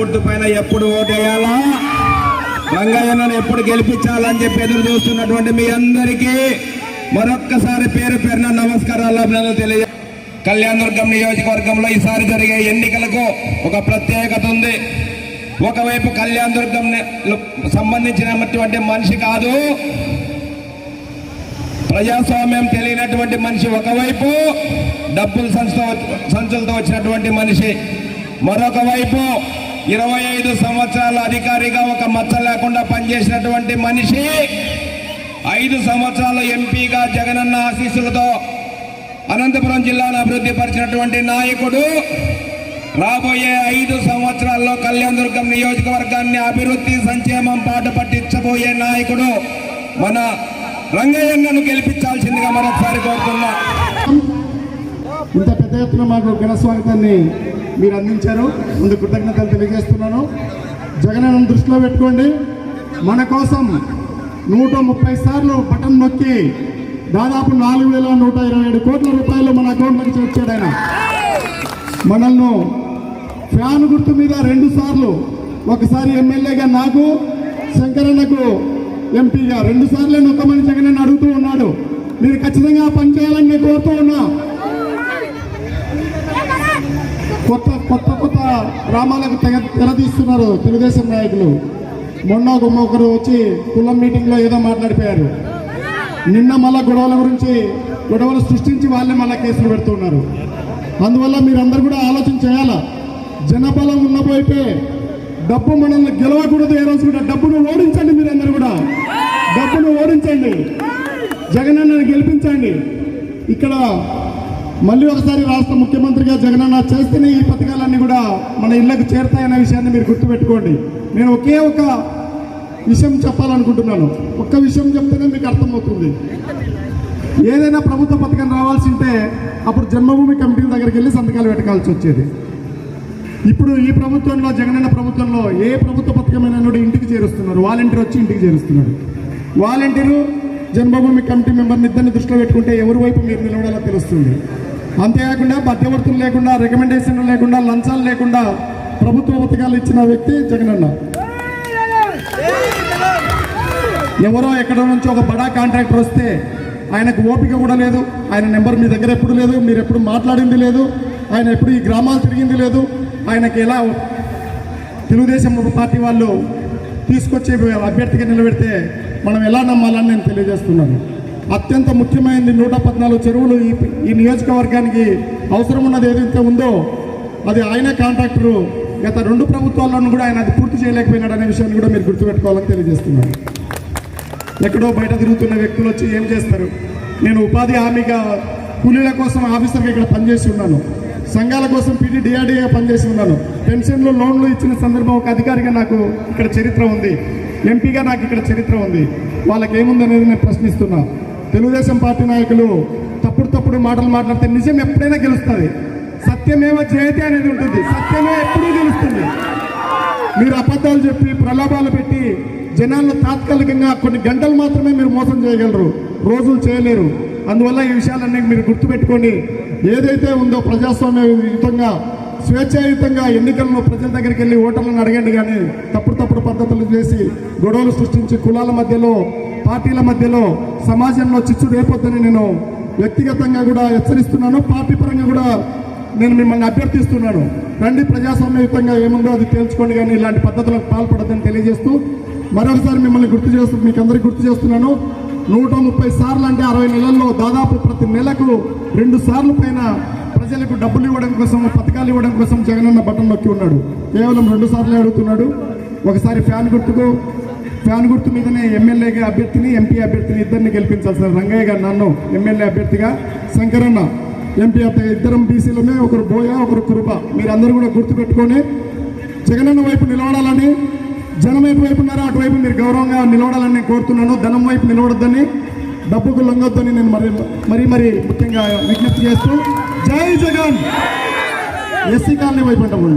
గుర్తు పైన ఎప్పుడు ఓటేయాలా? రంగయ్యను ఎప్పుడు గెలిపించాలని చెప్పి ఎదురు చూస్తున్నటువంటి మీ అందరికీ మరొక్కసారి పేరు పేరున నమస్కారాలు అభినందనలు తెలియ కళ్యాణదుర్గం నియోజకవర్గంలో ఈసారి జరిగే ఎన్నికలకు ఒక ప్రత్యేకత ఉంది. ఒకవైపు కళ్యాణదుర్గం సంబంధించినటువంటి మనిషి కాదు. ప్రజాస్వామ్యం తెలియనటువంటి మనిషి ఒకవైపు డబ్బులు సంచుతో సంచులతో వచ్చినటువంటి మనిషి మరొక వైపు ఇరవై ఐదు సంవత్సరాల అధికారిగా ఒక మచ్చ లేకుండా పనిచేసినటువంటి మనిషి ఐదు సంవత్సరాలు ఎంపీగా జగనన్న ఆశీస్సులతో అనంతపురం జిల్లాను అభివృద్ధి పరిచినటువంటి నాయకుడు రాబోయే ఐదు సంవత్సరాల్లో కళ్యాణదుర్గం నియోజకవర్గాన్ని అభివృద్ధి సంక్షేమం పాట పట్టించబోయే నాయకుడు మన రంగయ్యన్నను గెలిపించాల్సిందిగా మరొకసారి కోరుతున్నా. ఇంత పెద్ద ఎత్తున మాకు ఘన స్వాగతాన్ని మీరు అందించారు. ముందు కృతజ్ఞతలు తెలియజేస్తున్నాను. జగనన్న దృష్టిలో పెట్టుకోండి. మన కోసం నూట ముప్పై సార్లు బటన్ నొక్కి దాదాపు నాలుగు వేల నూట ఇరవై ఏడు కోట్ల రూపాయలు మన అకౌంట్లోకి చేర్చాడు ఆయన. మనల్ని ఫ్యాన్ గుర్తు మీద రెండు సార్లు ఒకసారి ఎమ్మెల్యేగా నాకు శంకరన్నకు ఎంపీగా రెండు సార్లు నొక్కమని జగన్ అడుగుతూ ఉన్నాడు. మీరు ఖచ్చితంగా పనిచేయాలని నేను కోరుతూ ఉన్నా. కొత్త కొత్త కొత్త గ్రామాలకు తెగ తెరదీస్తున్నారు తెలుగుదేశం నాయకులు. మొన్న ఒక ఒకరు వచ్చి కులం మీటింగ్లో ఏదో మాట్లాడిపోయారు. నిన్న మళ్ళా గొడవల గురించి గొడవలు సృష్టించి వాళ్ళే మళ్ళీ కేసులు పెడుతున్నారు. అందువల్ల మీరందరూ కూడా ఆలోచన చేయాలా? జనబలం ఉన్నపోయితే డబ్బు మనల్ని గెలవకూడదు ఏ రోజు కూడా. డబ్బును ఓడించండి మీరందరూ కూడా. డబ్బును ఓడించండి. జగనన్నని గెలిపించండి. ఇక్కడ మళ్ళీ ఒకసారి రాష్ట్ర ముఖ్యమంత్రిగా జగనన్న చేస్తేనే ఈ పథకాలన్నీ కూడా మన ఇళ్ళకు చేరుతాయనే విషయాన్ని మీరు గుర్తుపెట్టుకోండి. నేను ఒకే ఒక విషయం చెప్పాలనుకుంటున్నాను. ఒక్క విషయం చెప్తేనే మీకు అర్థమవుతుంది. ఏదైనా ప్రభుత్వ పథకం రావాల్సి ఉంటే అప్పుడు జన్మభూమి కమిటీల దగ్గరికి వెళ్ళి సంతకాలు పెట్టాల్సి వచ్చేది. ఇప్పుడు ఈ ప్రభుత్వంలో జగనన్న ప్రభుత్వంలో ఏ ప్రభుత్వ పథకమైనా కూడా ఇంటికి చేరుస్తున్నారు. వాలంటీర్ వచ్చి ఇంటికి చేరుస్తున్నారు. వాలంటీరు జన్మభూమి కమిటీ మెంబర్ని ఇద్దరిని దృష్టిలో పెట్టుకుంటే ఎవరి వైపు మీరు నిలవడాలో తెలుస్తుంది. అంతేకాకుండా మధ్యవర్తులు లేకుండా రికమెండేషన్లు లేకుండా లంచాలు లేకుండా ప్రభుత్వ పథకాలు ఇచ్చిన వ్యక్తి జగనన్న ఎవరో ఎక్కడ నుంచి ఒక బడా కాంట్రాక్టర్ వస్తే ఆయనకు ఓపిక కూడా లేదు ఆయన నెంబర్ మీ దగ్గర ఎప్పుడు లేదు మీరు ఎప్పుడు మాట్లాడింది లేదు ఆయన ఎప్పుడు ఈ గ్రామాలు తిరిగింది లేదు ఆయనకి ఎలా తెలుగుదేశం పార్టీ వాళ్ళు తీసుకొచ్చి అభ్యర్థిగా నిలబెడితే మనం ఎలా నమ్మాలని నేను తెలియజేస్తున్నాను. అత్యంత ముఖ్యమైనది నూట పద్నాలుగు చెరువులు ఈ ఈ నియోజకవర్గానికి అవసరం ఉన్నది ఏదైతే ఉందో అది ఆయన కాంట్రాక్టరు. గత రెండు ప్రభుత్వాల్లోనూ కూడా ఆయన అది పూర్తి చేయలేకపోయినాడు అనే విషయాన్ని కూడా మీరు గుర్తుపెట్టుకోవాలని తెలియజేస్తున్నాను. ఎక్కడో బయట తిరుగుతున్న వ్యక్తులు వచ్చి ఏం చేస్తారు? నేను ఉపాధి హామీగా కూలీల కోసం ఆఫీసర్గా ఇక్కడ పనిచేసి ఉన్నాను. సంఘాల కోసం పీటీ డిఆర్డీగా పనిచేసి ఉన్నాను. పెన్షన్లు లోన్లు ఇచ్చిన సందర్భం ఒక అధికారిగా నాకు ఇక్కడ చరిత్ర ఉంది. ఎంపీగా నాకు ఇక్కడ చరిత్ర ఉంది. వాళ్ళకి ఏముందనేది నేను ప్రశ్నిస్తున్నా. తెలుగుదేశం పార్టీ నాయకులు తప్పుడు తప్పుడు మాటలు మాట్లాడితే నిజం ఎప్పుడైనా గెలుస్తుంది. సత్యమేవ జయతే అనేది ఉంటుంది. సత్యమే ఎప్పుడూ గెలుస్తుంది. మీరు అబద్ధాలు చెప్పి ప్రలోభాలు పెట్టి జనాలను తాత్కాలికంగా కొన్ని గంటలు మాత్రమే మీరు మోసం చేయగలరు. రోజులు చేయలేరు. అందువల్ల ఈ విషయాలన్నీ మీరు గుర్తుపెట్టుకొని ఏదైతే ఉందో ప్రజాస్వామ్యయుతంగా స్వేచ్ఛాయుతంగా ఎన్నికలను ప్రజల దగ్గరికి వెళ్ళి ఓటర్లను అడగండి కానీ తప్పుడు తప్పుడు పద్ధతులు చేసి గొడవలు సృష్టించి కులాల మధ్యలో పార్టీల మధ్యలో సమాజంలో చిచ్చు రేపొద్దని నేను వ్యక్తిగతంగా కూడా హెచ్చరిస్తున్నాను. పార్టీ పరంగా కూడా నేను మిమ్మల్ని అభ్యర్థిస్తున్నాను. రండి ప్రజాస్వామ్యయుతంగా ఏముందో అది తేల్చుకోండి కానీ ఇలాంటి పద్ధతులకు పాల్పడద్దని తెలియజేస్తూ మరొకసారి మిమ్మల్ని గుర్తు చేస్తూ మీకు అందరికీ గుర్తు చేస్తున్నాను. నూట ముప్పై సార్లు అంటే అరవై నెలల్లో దాదాపు ప్రతి నెలకు రెండు సార్లు పైన ప్రజలకు డబ్బులు ఇవ్వడం కోసం పథకాలు ఇవ్వడం కోసం జగనన్న బటన్ నొక్కి ఉన్నాడు. కేవలం రెండు సార్లు అడుగుతున్నాడు. ఒకసారి ఫ్యాన్ గుర్తుకు. ఫ్యాన్ గుర్తు మీదనే ఎమ్మెల్యేగా అభ్యర్థిని ఎంపీ అభ్యర్థిని ఇద్దరిని గెలిపించాల్సిన రంగయ్య గారు నన్ను ఎమ్మెల్యే అభ్యర్థిగా శంకరన్న ఎంపీ అభ్యర్థి ఇద్దరం బీసీలమే ఒకరు బోయ ఒకరు కృప మీరందరూ కూడా గుర్తుపెట్టుకొని జగనన్న వైపు నిలబడాలని జనం వైపు వైపు ఉన్నారో అటువైపు మీరు గౌరవంగా నిలబడాలని నేను కోరుతున్నాను. ధనం వైపు నిలబడద్దని డబ్బుకు లొంగొద్దని నేను మరి మరీ మరీ ముఖ్యంగా విజ్ఞప్తి చేస్తూ జై జగన్! ఎస్సీ కాలనీ వైపు అంటాము